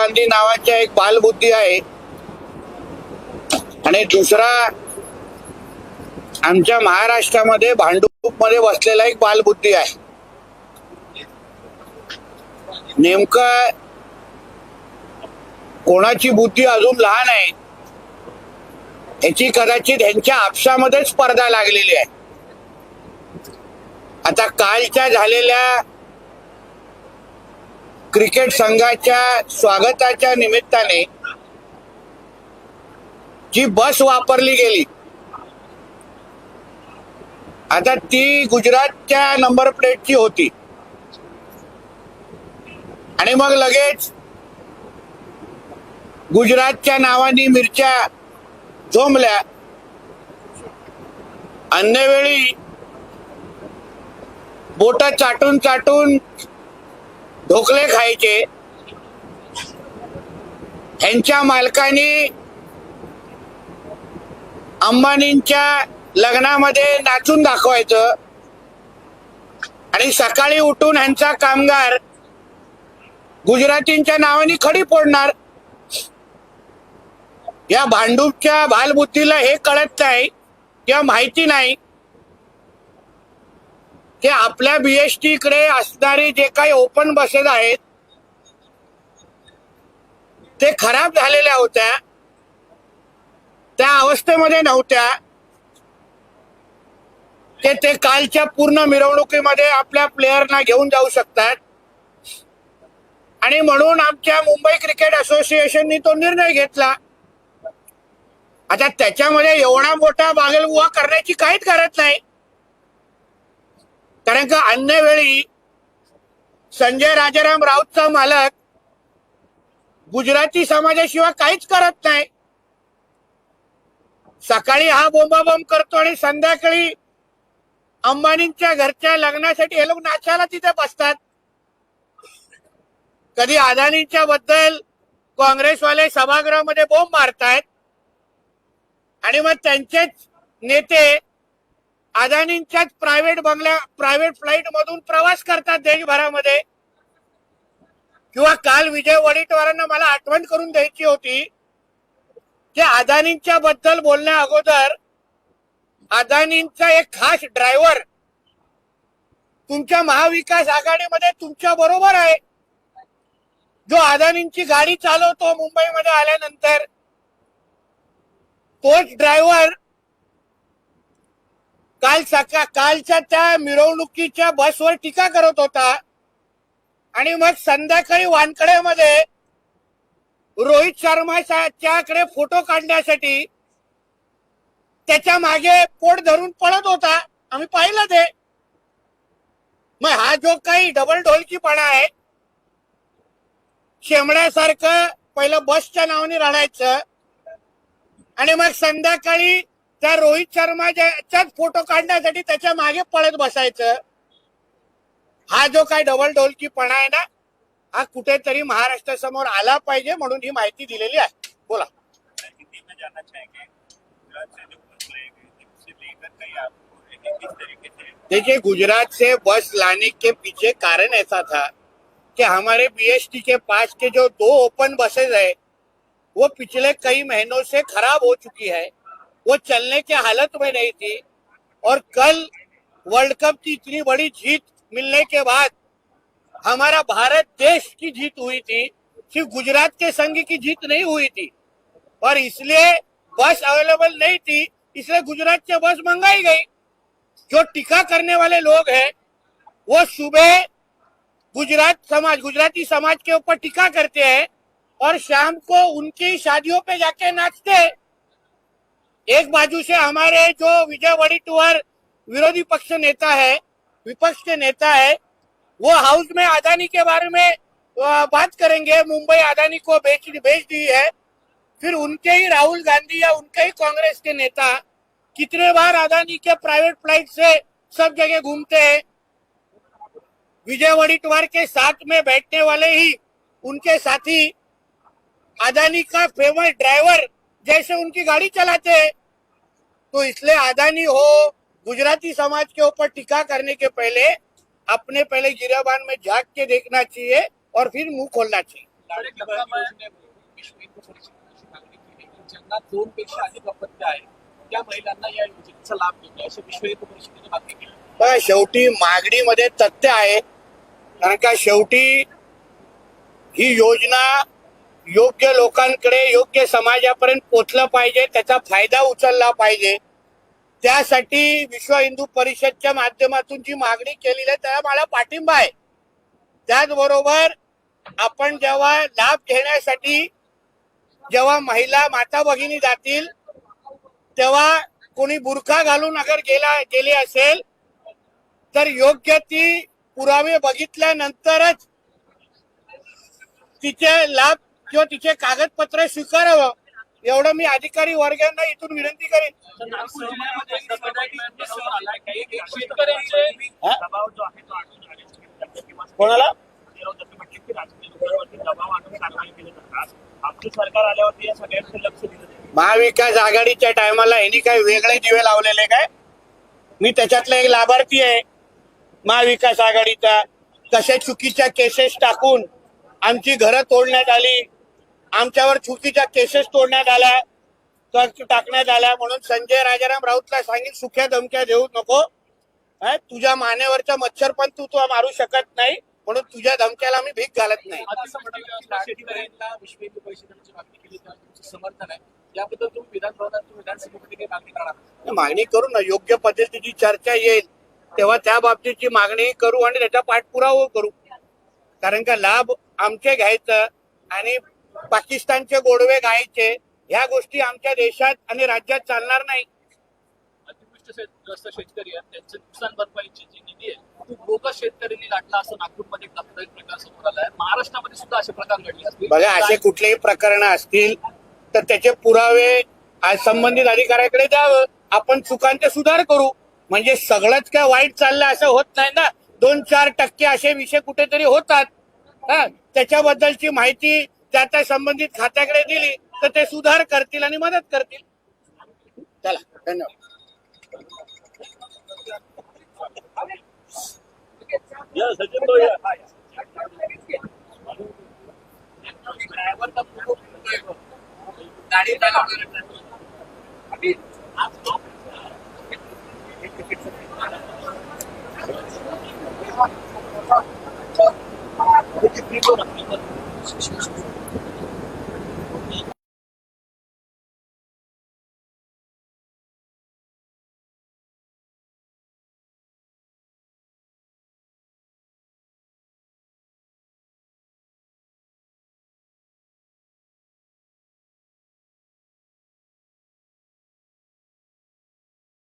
गांधी नावाच्या एक बालबुद्धी आहे. आणि दुसरा आमच्या महाराष्ट्रामध्ये भांडूपमध्ये बसलेला एक बालबुद्धी आहे. नेमकं कोणाची बुद्धी अजून लहान आहे याची कदाचित ह्यांच्या आपसामध्ये स्पर्धा लागलेली आहे. आता कालच्या झालेल्या क्रिकेट संघाच्या स्वागताच्या निमित्ताने जी बस वापरली गेली. आता ती गुजरातच्या नंबर प्लेटची होती. आणि मग लगेच गुजरातच्या नावाने मिरच्या झोंबल्या. अन्य वेळी बोट चाटून चाटून ढोकले खायचे. ह्यांच्या मालकाने अंबानींच्या लग्नामध्ये नाचून दाखवायचं. आणि सकाळी उठून ह्यांचा कामगार गुजरातींच्या नावाने खडी फोडणार. या भांडूपच्या बालबुद्धीला हे कळत नाही किंवा माहिती नाही. ते आपल्या बीएसटी कडे असणारे जे काही ओपन बसेस आहेत ते खराब झालेल्या होत्या. त्या अवस्थेमध्ये नव्हत्या. ते ते कालच्या पूर्ण मिरवणुकीमध्ये आपल्या प्लेयरना घेऊन जाऊ शकतात. आणि म्हणून आमच्या मुंबई क्रिकेट असोसिएशननी तो निर्णय घेतला. आता त्याच्यामध्ये एवढा मोठा बागलबुवा करण्याची काहीच गरज नाही. कारण का अन्य वेळी संजय राजाराम राऊतचा मालक गुजराती समाजाशिवाय काहीच करत नाही. सकाळी हा बोंबाबोंब करतो आणि संध्याकाळी अंबानींच्या घरच्या लग्नासाठी हे लोक नाचायला तिथे बसतात. कधी अदानींच्या बद्दल काँग्रेसवाले सभागृहामध्ये बोंब मारतायत. आणि मग त्यांचेच नेते अदानींच्याच प्रायव्हेट बंगल्या प्रायव्हेट फ्लाईट मधून प्रवास करतात देशभरामध्ये. किंवा काल विजय वडेट्टीवारांना मला आठवण करून द्यायची होती की अदानींच्या बद्दल बोलण्या अगोदर अदानींचा एक खास ड्रायव्हर तुमच्या महाविकास आघाडीमध्ये तुमच्या बरोबर आहे. जो अदानींची गाडी चालवतो मुंबईमध्ये आल्यानंतर तोच ड्रायव्हर काल सकाळ कालच्या त्या मिरवणुकीच्या बसवर टीका करत होता. आणि मग संध्याकाळी वानकड्यामध्ये रोहित शर्माच्याकडे फोटो काढण्यासाठी त्याच्यामागे पोट धरून पळत होता. आम्ही पाहिलं ते. मग हा जो काही डबल ढोलकीपणा आहे शेमड्यासारखं पहिलं बसच्या नावाने रडायचं. आणि मग संध्याकाळी त्या रोहित शर्माच्याच फोटो काढण्यासाठी त्याच्यामागे पळत बसायचं. हा जो काय डबल ढोलकीपणा आहे ना हा कुठेतरी महाराष्ट्रासमोर आला पाहिजे म्हणून ही माहिती दिलेली आहे. बोला. गुजरात से बस देखिए गुजरात से बस लाने के पीछे कारण ऐसा था कि हमारे बीएसटी के पास के जो दो ओपन बसेस है वो पिछले कई महीनों से खराब हो चुकी है। वो चलने की हालत में नहीं थी। और कल वर्ल्ड कप की इतनी बड़ी जीत मिलने के बाद हमारा भारत देश की जीत हुई थी। सिर्फ़ गुजरात के संघ की जीत नहीं हुई थी। और इसलिए बस अवेलेबल नहीं थी। इसलिए गुजरात से बस मंगाई गई। जो टीका करने वाले लोग हैं, वो सुबह गुजरात समाज, गुजराती समाज के ऊपर टीका करते हैं और शाम को उनकी शादियों पे जाके नाचते हैं। एक बाजू से हमारे जो विजय वड़ीटुअर विरोधी पक्ष नेता है, विपक्ष के नेता है, वो हाउस में अदानी के बारे में बात करेंगे। मुंबई अदानी को बेच बेच दी है। फिर उनके ही राहुल गांधी या उनके ही कांग्रेस के नेता कितने बार अदानी के प्राइवेट फ़्लाइट से सब जगह घूमते हैं। विजय वड़ीटवार के साथ में बैठने वाले ही उनके साथी अदानी का फ़ेमस ड्राइवर जैसे उनकी गाड़ी चलाते हैं। तो इसलिए अदानी हो गुजराती समाज के ऊपर टीका करने के पहले अपने पहले गिराबान में झांक के देखना चाहिए और फिर मुंह खोलना चाहिए। लाडकी बहीण योजनेमुळे विश्व हिंदू परिषदेची मागणी केली की ज्यांना दोन पेक्षा अधिक अपत्य आहे. त्या महिलांना या योजनेचा लाभ मिळतो अशी विश्व हिंदू परिषदेने मागणी केली. बघा शेवटी मागणीमध्ये तथ्य आहे कारण का शेवटी ही योजना योग्य लोकांकडे योग्य समाजापर्यंत पोचलं पाहिजे त्याचा फायदा उचलला पाहिजे. त्यासाठी विश्व हिंदू परिषदच्या माध्यमातून जी मागणी केलेली आहे त्याला मला पाठिंबा आहे. त्याचबरोबर आपण जेव्हा लाभ घेण्यासाठी जेव्हा महिला माता भगिनी जातील तेव्हा कोणी बुरखा घालून अगर गेला गेली असेल तर योग्य ती पुरावे बघितल्यानंतरच तिचे लाभ किंवा तिचे कागदपत्र स्वीकारावं एवढं मी अधिकारी वर्गांना इथून विनंती करेन. कोणाला? महाविकास आघाडीच्या टायमाला यांनी काय वेगळे दिवे लावलेले काय? मी त्याच्यातला एक लाभार्थी आहे. महाविकास आघाडीचा. कशा चुकीच्या केसेस टाकून आमची घरं तोडण्यात आली. आमच्यावर चुकीच्या केसेस तोडण्यात आल्या टाकण्यात आल्या म्हणून संजय राजाराम राऊतला सांगेल सुख्या धमक्या देऊ नको. हा, तुझ्या मानेवरचा मच्छर पण तू तू मारू शकत नाही म्हणून तुझ्या धमक्याला मी भीक घालत नाही मागणी करू ना योग्य पद्धतीची चर्चा येईल. तेव्हा त्या बाबतीची मागणी करू आणि त्याचा पाठपुरावा करू. कारण का लाभ आमचे घ्यायचं आणि पाकिस्तानचे गोडवे गायचे ह्या गोष्टी आमच्या देशात आणि राज्यात चालणार नाही. अतिवृष्टग्रस्त शेतकरी आहेत. त्यांचं नुकसान भरपाईची जी निधी आहे ती बोगस शेतकऱ्यांनी लाटला असं नागपूरमध्ये एक धक्कादायक प्रकार समोर आलाय महाराष्ट्रामध्ये सुद्धा असे प्रकार घडले असतील. बघा असे कुठलेही प्रकरण असतील तर त्याचे पुरावे संबंधित अधिकाऱ्याकडे द्यावं. आपण चुकांचे सुधार करू. म्हणजे सगळंच काय वाईट चाललं असं होत नाही ना. दोन चार टक्के असे विषय कुठेतरी होतात. हा त्याच्याबद्दलची माहिती त्या त्या संबंधित खात्याकडे दिली तर ते सुधार करतील आणि मदत करतील. चला धन्यवाद.